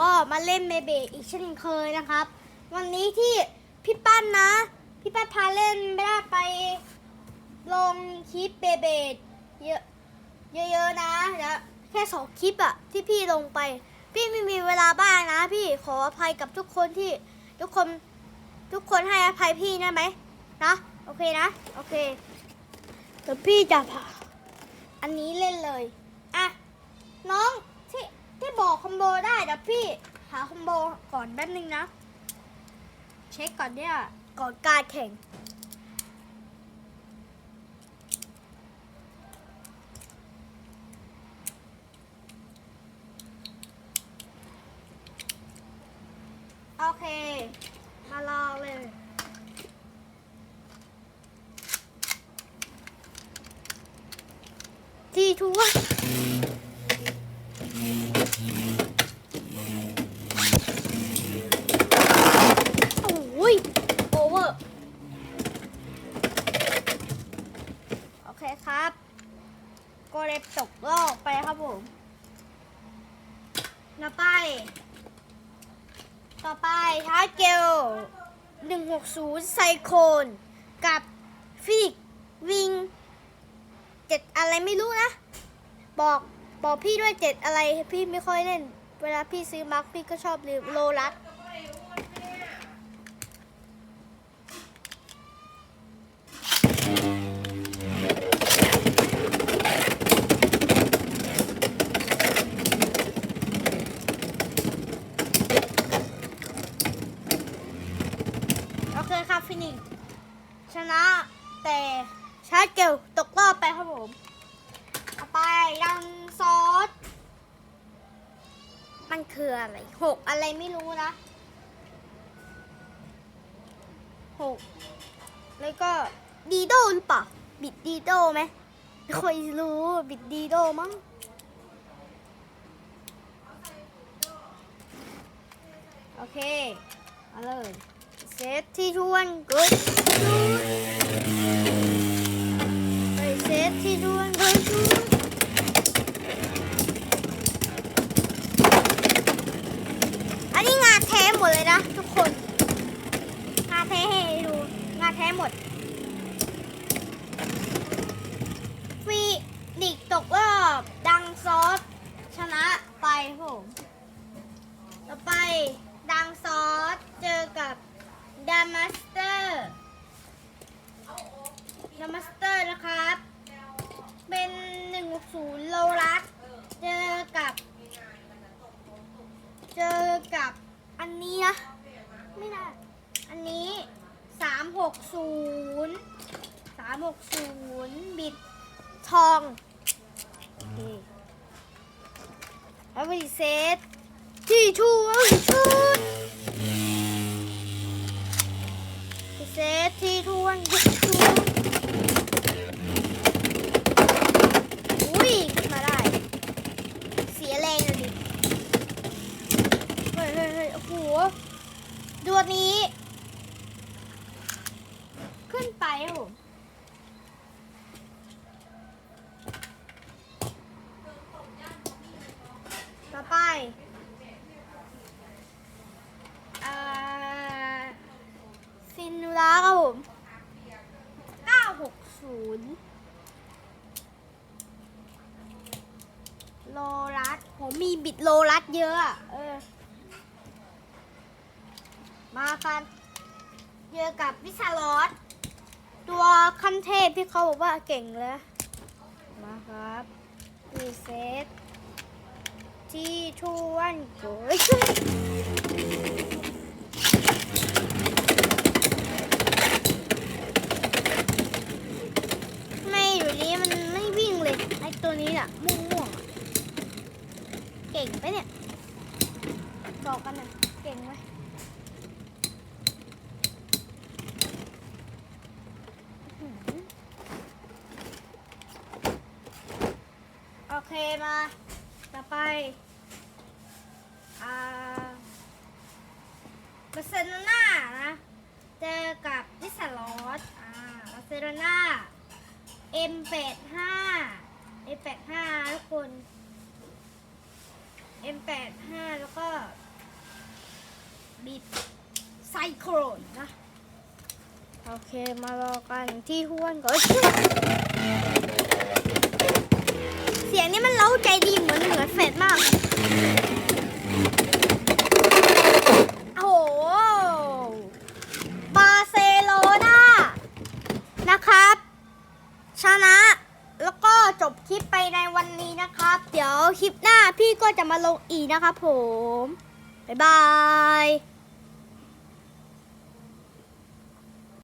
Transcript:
ก็มาเล่นเมเบอีกเช่นเคยนะครับ วันนี้ที่พี่ปั้นนะ พี่ปั้นพาเล่นไม่ได้ไปลงคลิปเบเบเยอะเยอะๆนะแล้วแค่สองคลิปอะที่พี่ลงไป พี่ไม่มีเวลาบ้างนะ พี่ขออภัยกับทุกคนที่ทุกคนทุกคนให้อภัยพี่ได้ไหมนะโอเคนะโอเคเดี๋ยวพี่จะพาอันนี้เล่นเลยอะน้อง ที่บอกคอมโบได้เดี๋ยวพี่หาคอมโบก่อนแป๊บนึงนะ เช็คก่อนเนี่ยก่อนการแข่งโอเค มารองเลยที่ทั่ว โอ้ยโอเวอร์ โอเคครับก็เลย ตกรอบไปครับผมต่อไป ต่อไปชาเกล160 ไซโคนกับฟิกวิงเจ็ดอะไรไม่รู้นะ บอกบอกพี่ด้วยเจ็ดอะไรพี่ไม่ค่อยเล่น เวลาพี่ซื้อมาร์คพี่ก็ชอบลืมโลลัส เคครับฟินิกชนะแต่ชาร์จเกลตกรอบไปครับผมต่อไปยังซอส มันคืออะไรหกอะไรไม่รู้นะหกแล้วก็ดีโดหรือเปล่าบิดดีโดไหมไม่ค่อยรู้บิดดีโดมั้งโอเคมาเลย เซตที่ทวนกุดไปเซตที่ทวนกุดอันนี้งาแท้หมดเลยนะทุกคน งาแท้ให้ดู งาแท้หมดฟีดิกตกรอบดังซอส ชนะไปครับผม ต่อไปดังซอส เจอกับดามัสเตอร์ดามัสเตอร์นะครับ เป็น160โลลัส เจอกับ เจอกับอันนี้นะ ไม่ได้ อันนี้360 360บิดทองโอเคแล้วไปเซตที่ชูชุดเซตที่ทวนยุดชูอุ้ยขึ้นมาได้ เสียแรงเลยดิ เฮ้ยเฮ้ยเฮ้ยโอ้โห ดวงนี้ ขึ้นไปครับผมต่อไปอ่าซินูราครับผม960 โลรัสผมมีบิดโลรัสเยอะอะเออ มากันเยอะกับวิชาลอสตัวขั้นเทพที่เขาบอกว่าเก่งเลยมาครับรีเซ็ตที่ทวนโกยไม่อยู่นี้มันไม่วิ่งเลยไอตัวนี้อะม่วงๆอะเก่งไปะเนี่ยสอบกันนะเก่งไหม โอเคมา ต่อไปอ่าบาร์เซโลนานะเจอกับนิสลอสอ่าบาร์เซโลนา M85 M85 ทุกคน M85 แล้วก็บีบไซโครนนะ โอเคมารอกันที่ห้วนก่อน เสียงนี้มันเล้าใจดีเหมือนเหมือนเฟดมาก โอ้โหบาร์เซโลนานะครับ ชนะ แล้วก็จบคลิปไปในวันนี้นะครับ เดี๋ยวคลิปหน้าพี่ก็จะมาลงอีกนะครับผม บ๊ายบาย